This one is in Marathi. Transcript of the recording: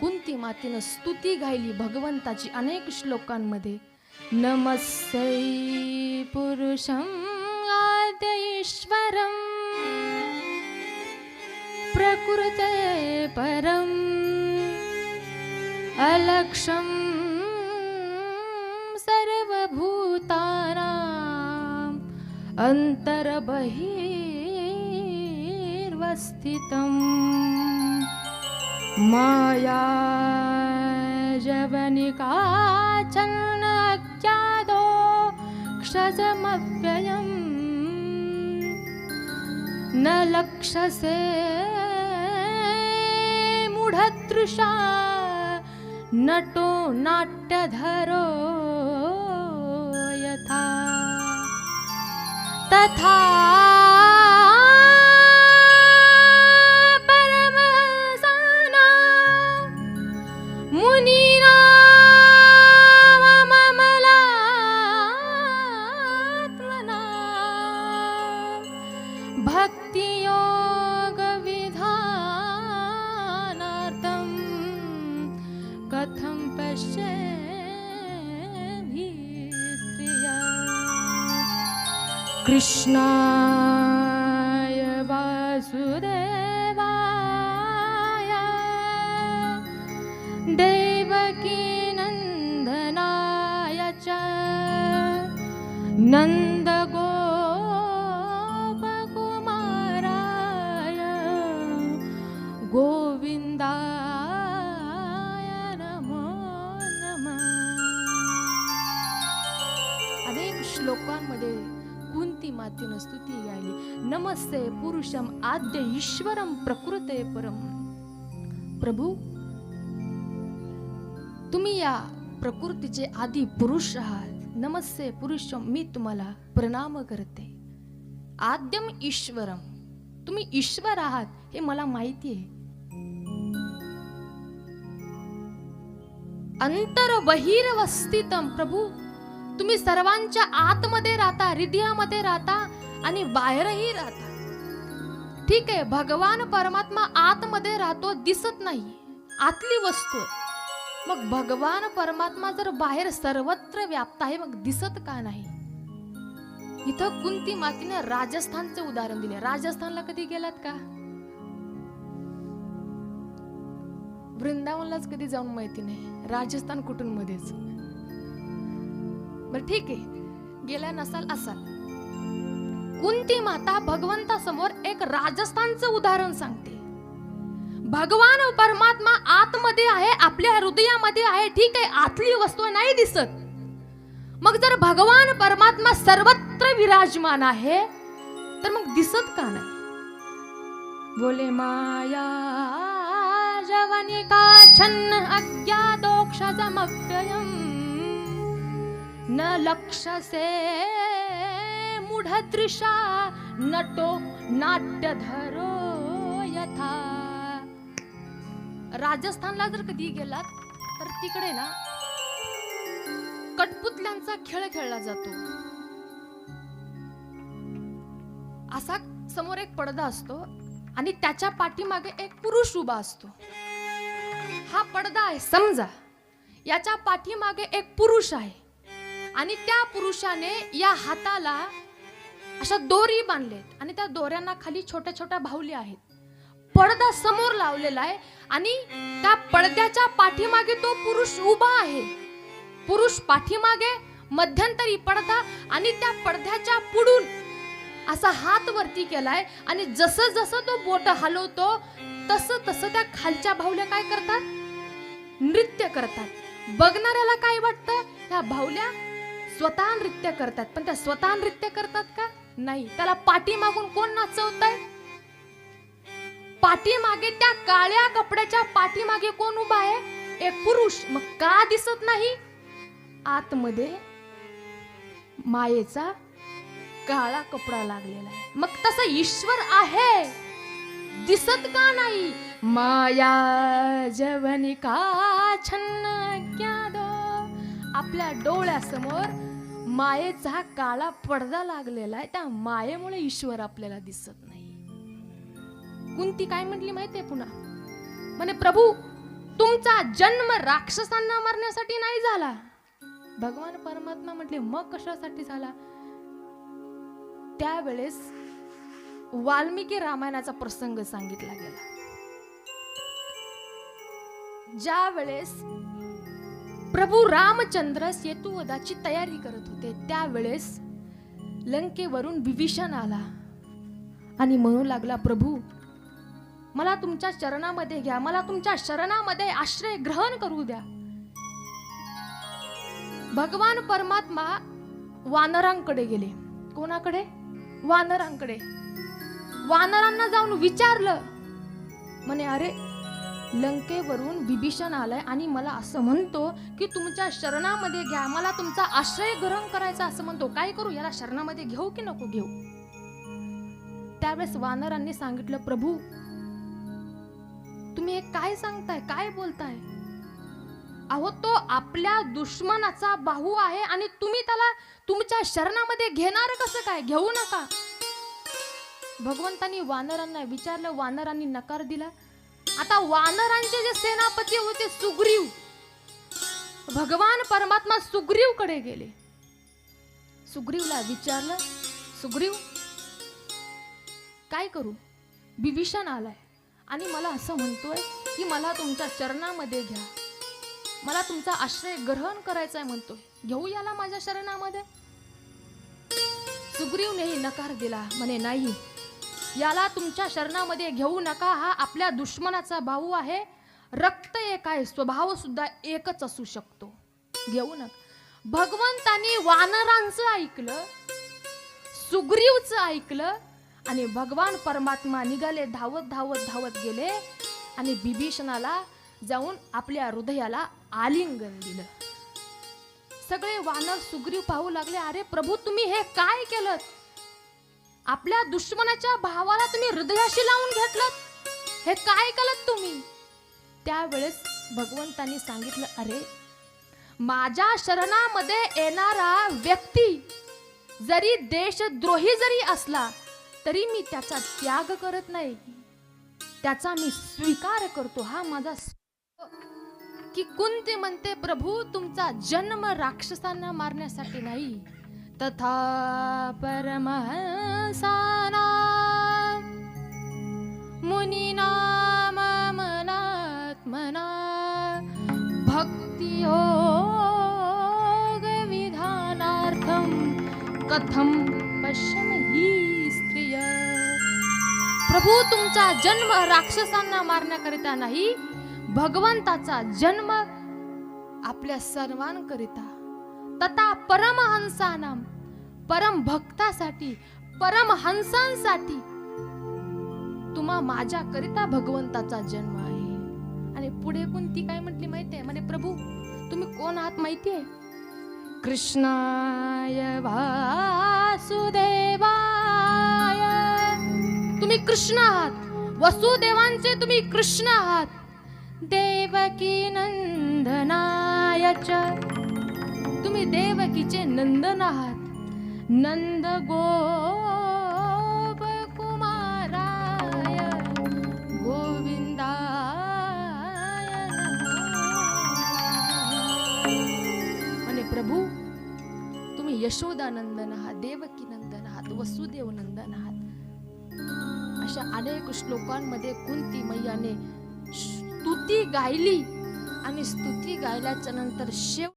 कुंती मातेनं स्तुती गायली भगवंताची अनेक श्लोकांमध्ये. नमस्ते पुरुषं आद्यश्वरम प्रकृत परम अलक्षम अलक्षं सर्वभूतानाम् अन्तर्बहिर्वस्थितम्. माया जवनिका चन्नज्ञादो क्षजमव्ययम् न लक्षसे मूढदृशा नटो नाट्यधरो यथा। तथा भक्तियोगविधानार्थं कथं पश्येभि स्त्रिया? कृष्णाय कुंती मातेनं स्तुती गायली नमस्ते पुरुषम आद्य ईश्वरम प्रकृते परम. प्रभू तुम्ही या प्रकृतीचे आदी पुरुष आहात. नमस्ते पुरुषम मी तुम्हाला प्रणाम करते. आद्यम ईश्वरम. तुम्ही ईश्वर आहात हे मला माहिती आहे. अंतर बहिर्वस्थितम प्रभू. तुम्ही सर्वांच्या आतमध्ये राहता हृदयामध्ये राहता आणि बाहेरही राहता. ठीक आहे भगवान परमात्मा आतमध्ये राहतो दिसत नाही आतली वस्तू मग भगवान परमात्मा जर बाहेर सर्वत्र व्याप्त आहे मग दिसत का नाही? इथं कुंती मातीने राजस्थानचं उदाहरण दिले राजस्थानला कधी गेलात का? वृंदावनलाच कधी जाऊन माहिती नाही. राजस्थान कुठून मध्येच? बर ठीक आहे. गेल्या नसाल असाल. कुंती माता भगवंता समोर एक राजस्थानचं उदाहरण सांगते. भगवान परमात्मा आतमध्ये आहे आपल्या हृदयामध्ये आहे ठीक आहे आतली वस्तू नाही दिसत. मग जर भगवान परमात्मा सर्वत्र विराजमान आहे तर मग दिसत का नाही? बोले माया जवनिका छन्न अज्ञातोक्षजमव्ययम् न लक्षसे मूढदृशा नटो नाट्यधरो यथा. राजस्थानला जर कधी गेलात तर तिकडे ना कठपुतल्यांचा खेळ खेळला जातो. असा समोर एक पडदा असतो आणि त्याच्या पाठीमागे एक पुरुष उभा असतो. हा पडदा आहे समजा. याच्या पाठीमागे एक पुरुष आहे. आणि त्या पुरुषाने या हाताला अशा दोरी बांधलेत आणि त्या दोऱ्यांना खाली छोट्या छोट्या भावल्या आहेत. पडदा समोर लावलेला आहे आणि त्या पडद्याच्या पाठीमागे तो पुरुष उभा आहे. पुरुष पाठीमागे मध्यंतरी पडदा आणि त्या पडद्याच्या पुढून असा हात वरती केलाय आणि जसं जसं तो बोट हलवतो तसं तसं त्या खालच्या भावल्या काय करतात? नृत्य करतात. बघणाऱ्याला काय वाटतं? ह्या भावल्या स्वतः नृत्य करतात. पण त्या स्वतः नृत्य करतात का? नाही. त्याला पाठीमागून कोण नाचवत आहे पाठीमागे त्या काळ्या कपड्याच्या पाठीमागे कोण उभा आहे? एक पुरुष. मग का दिसत नाही? आतमध्ये मायेचा काळा कपडा लागलेला आहे. मग तसा ईश्वर आहे. दिसत का नाही? माया जवनिका छन्न ज्ञादो आपल्या डोळ्यासमोर मायेचा काळा पडदा लागलेला आहे. त्या मायेमुळे ईश्वर आपल्याला दिसत नाही. कुंती काय म्हटली माहितीये पुन्हा? म्हणे प्रभू तुमचा जन्म राक्षसांना मारण्यासाठी नाही झाला. भगवान परमात्मा म्हटले मग कशासाठी झाला? त्यावेळेस वाल्मिकी रामायणाचा प्रसंग सांगितला गेला. ज्या वेळेस प्रभू रामचंद्र सेतुवदाची तयारी करत होते. त्यावेळेस लंकेवरून विभीषण आला आणि म्हणू लागला प्रभू मला तुमच्या चरणामध्ये घ्या. मला तुमच्या शरणामध्ये आश्रय ग्रहण करू द्या. भगवान परमात्मा वानरांकडे गेले. कोणाकडे? वानरांकडे. वानरांना जाऊन विचारलं. म्हणे अरे लंकेवरून विभीषण आलाय आणि मला असं म्हणतो की तुमच्या शरणामध्ये घ्या. मला तुमचा आश्रय ग्रहण करायचा असं म्हणतो. काय करू? याला शरणामध्ये घेऊ की नको घेऊ? त्यावेळेस वानरांनी सांगितलं प्रभू तुम्ही हे काय सांगताय? काय बोलताय? अहो तो आपल्या दुश्मनाचा बाहू आहे आणि तुम्ही त्याला तुमच्या शरणामध्ये घेणार कसं काय? घेऊ नका. भगवंतांनी वानरांना विचारलं. वानरांनी नकार दिला. आता वानरांचे जे सेनापती होते सुग्रीव. भगवान परमात्मा सुग्रीवकडे गेले. सुग्रीवला विचारलं सुग्रीव काय करू? विभीषण आलाय आणि मला असं म्हणतोय की मला तुमच्या चरणामध्ये घ्या. मला तुमचा आश्रय ग्रहण करायचा आहे म्हणतोय. घेऊ याला माझ्या शरणामध्ये? सुग्रीवनेही नकार दिला. म्हणे नाही याला तुमच्या शरणामध्ये घेऊ नका. हा आपल्या दुश्मनाचा भाऊ आहे. रक्त एक आहे. स्वभाव सुद्धा एकच असू शकतो. घेऊ नका. भगवंतानी वानरांचं ऐकलं सुग्रीवचं ऐकलं आणि भगवान परमात्मा निघाले धावत धावत धावत गेले आणि बिभीषणाला जाऊन आपल्या हृदयाला आलिंगन दिलं. सगळे वानर सुग्रीव पाहू लागले अरे प्रभू तुम्ही हे काय केलं आपल्या दुश्मनाच्या भावाला तुम्ही हृदयाशी लावून घेतलं हे काय केलं तुम्ही? त्यावेळेस भगवंतांनी सांगितलं अरे माझ्या शरणामध्ये येणारा व्यक्ती जरी देशद्रोही जरी असला तरी मी त्याचा त्याग करत नाही. त्याचा मी स्वीकार करतो. हा माझा की कुंती म्हणते प्रभू तुमचा जन्म राक्षसांना मारण्यासाठी नाही. तथा परमहंसानां मुनीनाम भक्तियोगविधानार्थं कथं योग विधानार्थम ही स्त्रिय? प्रभू तुमचा जन्म राक्षसांना मारण्याकरिता नाही भगवंताचा जन्म आपल्या सर्वांकरिता. तथा परमहंसानाम परम भक्तासाठी परमहंसांसाठी तुम्हा माझ्या करिता भगवंताचा जन्म आहे. आणि पुढे कोणती काय म्हटली माहितीये? म्हणे प्रभू तुम्ही कोण आहात माहितीये? कृष्णाय वासुदेवाय. तुम्ही कृष्ण आहात. वसुदेवांचे तुम्ही कृष्ण आहात. देवकी नंदनाय च तुम्ही देवकीचे नंदन आहात. नंद गोप कुमाराय गोविंदाय म्हणे प्रभू तुम्ही यशोदानंदन आहात देवकी नंदन आहात वसुदेव नंदन आहात. अशा अनेक श्लोकांमध्ये कुंती मैयाने स्तुती गायली आणि स्तुती गायल्याच्या नंतर शेव